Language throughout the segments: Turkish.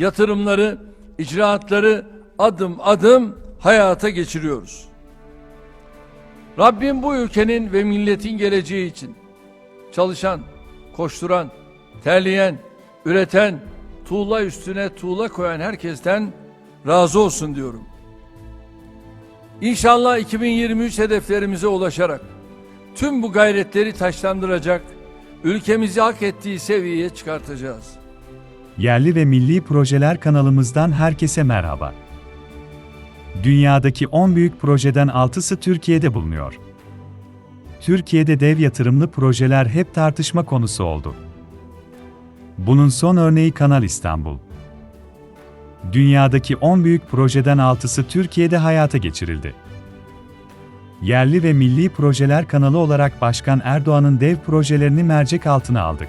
yatırımları, icraatları adım adım hayata geçiriyoruz. Rabbim bu ülkenin ve milletin geleceği için çalışan, koşturan, terleyen, üreten, tuğla üstüne tuğla koyan herkesten razı olsun diyorum. İnşallah 2023 hedeflerimize ulaşarak tüm bu gayretleri taşlandıracak, ülkemizi hak ettiği seviyeye çıkartacağız. Yerli ve Milli Projeler kanalımızdan herkese merhaba. Dünyadaki 10 büyük projeden 6'sı Türkiye'de bulunuyor. Türkiye'de dev yatırımlı projeler hep tartışma konusu oldu. Bunun son örneği Kanal İstanbul. Dünyadaki 10 büyük projeden 6'sı Türkiye'de hayata geçirildi. Yerli ve Milli Projeler kanalı olarak Başkan Erdoğan'ın dev projelerini mercek altına aldık.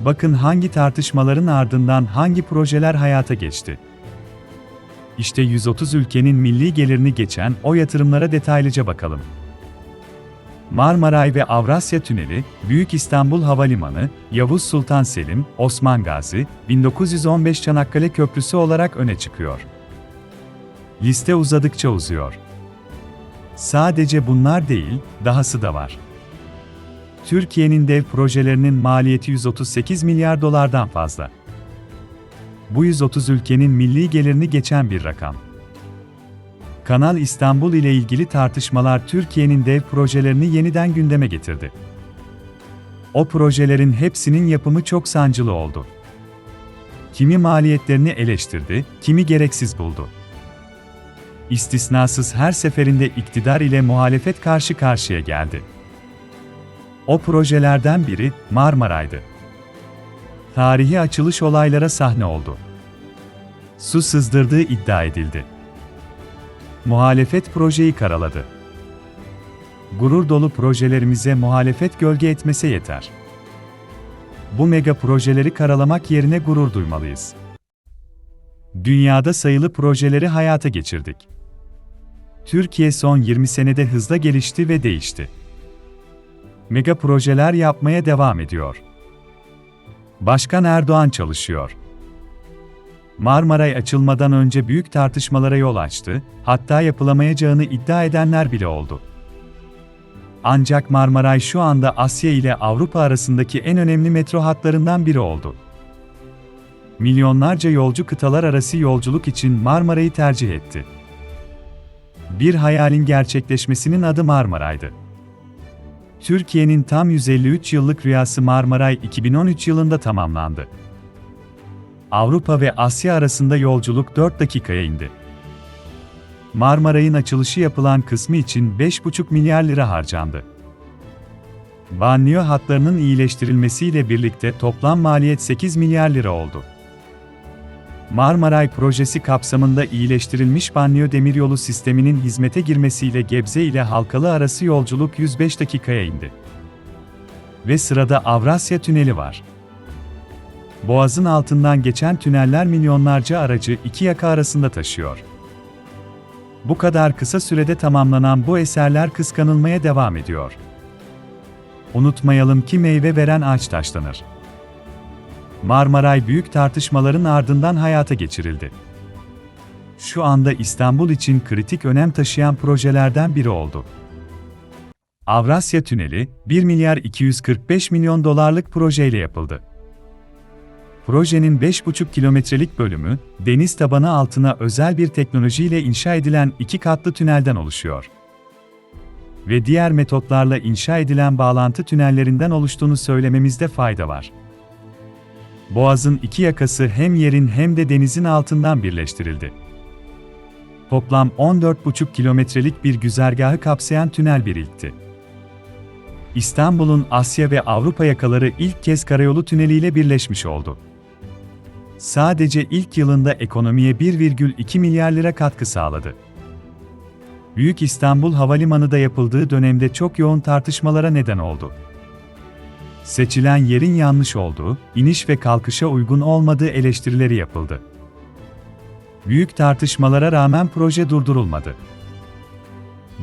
Bakın hangi tartışmaların ardından hangi projeler hayata geçti. İşte 130 ülkenin milli gelirini geçen o yatırımlara detaylıca bakalım. Marmaray ve Avrasya Tüneli, Büyük İstanbul Havalimanı, Yavuz Sultan Selim, Osman Gazi, 1915 Çanakkale Köprüsü olarak öne çıkıyor. Liste uzadıkça uzuyor. Sadece bunlar değil, dahası da var. Türkiye'nin dev projelerinin maliyeti 138 milyar dolardan fazla. Bu 130 ülkenin milli gelirini geçen bir rakam. Kanal İstanbul ile ilgili tartışmalar Türkiye'nin dev projelerini yeniden gündeme getirdi. O projelerin hepsinin yapımı çok sancılı oldu. Kimi maliyetlerini eleştirdi, kimi gereksiz buldu. İstisnasız her seferinde iktidar ile muhalefet karşı karşıya geldi. O projelerden biri Marmaray'dı. Tarihi açılış olaylara sahne oldu. Su sızdırdığı iddia edildi. Muhalefet projeyi karaladı. Gurur dolu projelerimize muhalefet gölge etmese yeter. Bu mega projeleri karalamak yerine gurur duymalıyız. Dünyada sayılı projeleri hayata geçirdik. Türkiye son 20 senede hızla gelişti ve değişti mega projeler yapmaya devam ediyor. Başkan Erdoğan çalışıyor. Marmaray açılmadan önce büyük tartışmalara yol açtı, hatta yapılamayacağını iddia edenler bile oldu. Ancak Marmaray şu anda Asya ile Avrupa arasındaki en önemli metro hatlarından biri oldu. Milyonlarca yolcu kıtalar arası yolculuk için Marmaray'ı tercih etti. Bir hayalin gerçekleşmesinin adı Marmaray'dı. Türkiye'nin tam 153 yıllık rüyası Marmaray 2013 yılında tamamlandı. Avrupa ve Asya arasında yolculuk 4 dakikaya indi. Marmaray'ın açılışı yapılan kısmı için 5,5 milyar lira harcandı. Banliyö hatlarının iyileştirilmesiyle birlikte toplam maliyet 8 milyar lira oldu. Marmaray projesi kapsamında iyileştirilmiş banliyö demiryolu sisteminin hizmete girmesiyle Gebze ile Halkalı arası yolculuk 105 dakikaya indi. Ve sırada Avrasya Tüneli var. Boğazın altından geçen tüneller milyonlarca aracı iki yaka arasında taşıyor. Bu kadar kısa sürede tamamlanan bu eserler kıskanılmaya devam ediyor. Unutmayalım ki meyve veren ağaç taşlanır. Marmaray büyük tartışmaların ardından hayata geçirildi. Şu anda İstanbul için kritik önem taşıyan projelerden biri oldu. Avrasya Tüneli, 1 milyar 245 milyon dolarlık projeyle yapıldı. Projenin 5,5 kilometrelik bölümü, deniz tabanı altına özel bir teknolojiyle inşa edilen iki katlı tünelden oluşuyor. Ve diğer metotlarla inşa edilen bağlantı tünellerinden oluştuğunu söylememizde fayda var. Boğaz'ın iki yakası hem yerin hem de denizin altından birleştirildi. Toplam 14,5 kilometrelik bir güzergahı kapsayan tünel bir ilkti. İstanbul'un Asya ve Avrupa yakaları ilk kez karayolu tüneliyle birleşmiş oldu. Sadece ilk yılında ekonomiye 1,2 milyar lira katkı sağladı. Büyük İstanbul Havalimanı da yapıldığı dönemde çok yoğun tartışmalara neden oldu seçilen yerin yanlış olduğu, iniş ve kalkışa uygun olmadığı eleştirileri yapıldı. Büyük tartışmalara rağmen proje durdurulmadı.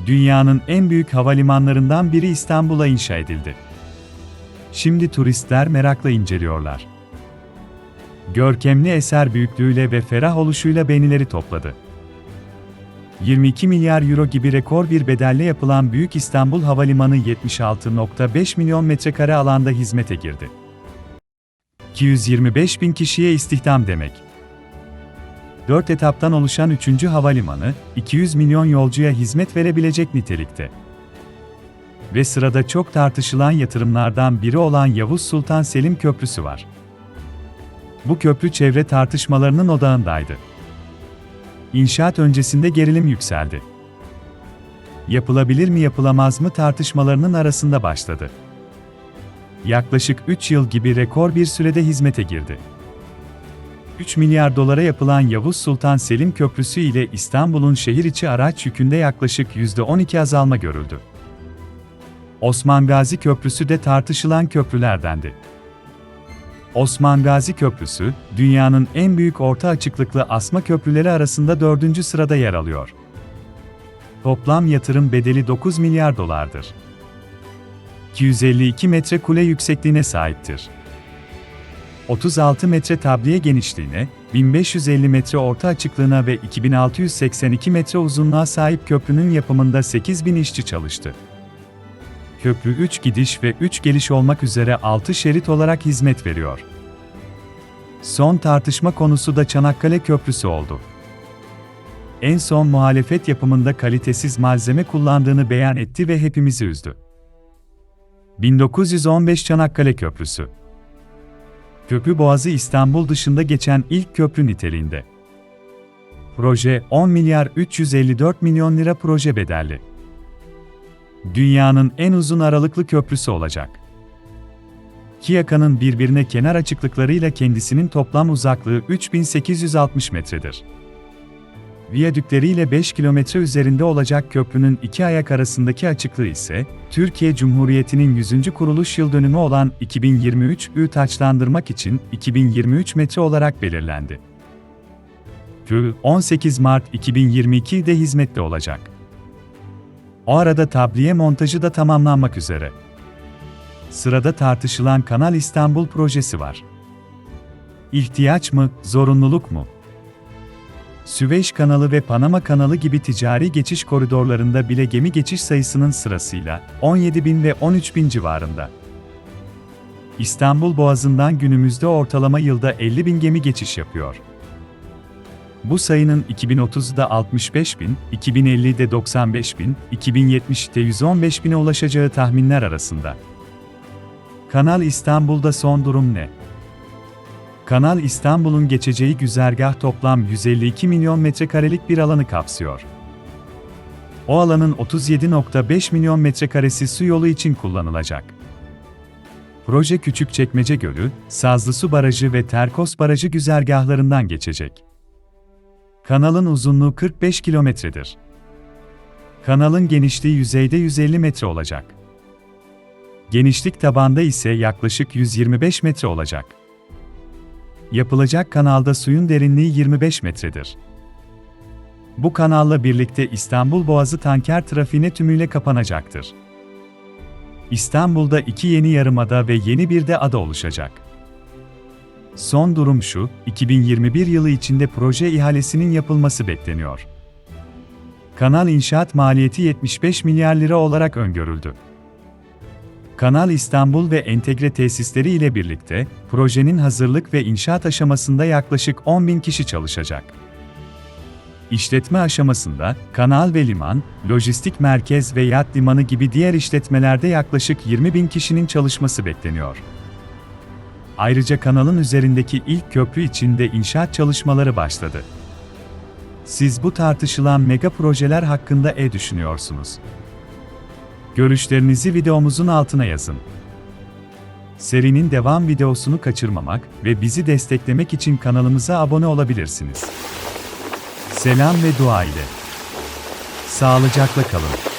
Dünyanın en büyük havalimanlarından biri İstanbul'a inşa edildi. Şimdi turistler merakla inceliyorlar. Görkemli eser büyüklüğüyle ve ferah oluşuyla beğenileri topladı. 22 milyar euro gibi rekor bir bedelle yapılan Büyük İstanbul Havalimanı 76.5 milyon metrekare alanda hizmete girdi. 225 bin kişiye istihdam demek. 4 etaptan oluşan 3. havalimanı, 200 milyon yolcuya hizmet verebilecek nitelikte. Ve sırada çok tartışılan yatırımlardan biri olan Yavuz Sultan Selim Köprüsü var. Bu köprü çevre tartışmalarının odağındaydı. İnşaat öncesinde gerilim yükseldi. Yapılabilir mi yapılamaz mı tartışmalarının arasında başladı. Yaklaşık 3 yıl gibi rekor bir sürede hizmete girdi. 3 milyar dolara yapılan Yavuz Sultan Selim Köprüsü ile İstanbul'un şehir içi araç yükünde yaklaşık %12 azalma görüldü. Osman Gazi Köprüsü de tartışılan köprülerdendi. Osman Gazi Köprüsü, dünyanın en büyük orta açıklıklı asma köprüleri arasında dördüncü sırada yer alıyor. Toplam yatırım bedeli 9 milyar dolardır. 252 metre kule yüksekliğine sahiptir. 36 metre tabliye genişliğine, 1550 metre orta açıklığına ve 2682 metre uzunluğa sahip köprünün yapımında 8000 işçi çalıştı. Köprü 3 gidiş ve 3 geliş olmak üzere 6 şerit olarak hizmet veriyor. Son tartışma konusu da Çanakkale Köprüsü oldu. En son muhalefet yapımında kalitesiz malzeme kullandığını beyan etti ve hepimizi üzdü. 1915 Çanakkale Köprüsü Köprü Boğazı İstanbul dışında geçen ilk köprü niteliğinde. Proje 10 milyar 354 milyon lira proje bedelli. Dünyanın en uzun aralıklı köprüsü olacak. İki yakanın birbirine kenar açıklıklarıyla kendisinin toplam uzaklığı 3860 metredir. Viyadükleriyle 5 kilometre üzerinde olacak köprünün iki ayak arasındaki açıklığı ise, Türkiye Cumhuriyeti'nin 100. kuruluş yıl dönümü olan 2023'ü taçlandırmak için 2023 metre olarak belirlendi. Köprü 18 Mart 2022'de hizmette olacak. O arada tabliye montajı da tamamlanmak üzere. Sırada tartışılan Kanal İstanbul projesi var. İhtiyaç mı, zorunluluk mu? Süveyş kanalı ve Panama kanalı gibi ticari geçiş koridorlarında bile gemi geçiş sayısının sırasıyla 17 bin ve 13 bin civarında. İstanbul Boğazı'ndan günümüzde ortalama yılda 50 bin gemi geçiş yapıyor. Bu sayının 2030'da 65 bin, 2050'de 95 bin, 2070'te 115 bine ulaşacağı tahminler arasında. Kanal İstanbul'da son durum ne? Kanal İstanbul'un geçeceği güzergah toplam 152 milyon metrekarelik bir alanı kapsıyor. O alanın 37.5 milyon metrekaresi su yolu için kullanılacak. Proje Küçükçekmece Gölü, Sazlısu Barajı ve Terkos Barajı güzergahlarından geçecek. Kanalın uzunluğu 45 kilometredir. Kanalın genişliği yüzeyde 150 metre olacak. Genişlik tabanda ise yaklaşık 125 metre olacak. Yapılacak kanalda suyun derinliği 25 metredir. Bu kanalla birlikte İstanbul Boğazı tanker trafiğine tümüyle kapanacaktır. İstanbul'da iki yeni yarımada ve yeni bir de ada oluşacak. Son durum şu, 2021 yılı içinde proje ihalesinin yapılması bekleniyor. Kanal inşaat maliyeti 75 milyar lira olarak öngörüldü. Kanal İstanbul ve entegre tesisleri ile birlikte, projenin hazırlık ve inşaat aşamasında yaklaşık 10 bin kişi çalışacak. İşletme aşamasında, kanal ve liman, lojistik merkez ve yat limanı gibi diğer işletmelerde yaklaşık 20 bin kişinin çalışması bekleniyor. Ayrıca kanalın üzerindeki ilk köprü için de inşaat çalışmaları başladı. Siz bu tartışılan mega projeler hakkında e düşünüyorsunuz? Görüşlerinizi videomuzun altına yazın. Serinin devam videosunu kaçırmamak ve bizi desteklemek için kanalımıza abone olabilirsiniz. Selam ve dua ile. Sağlıcakla kalın.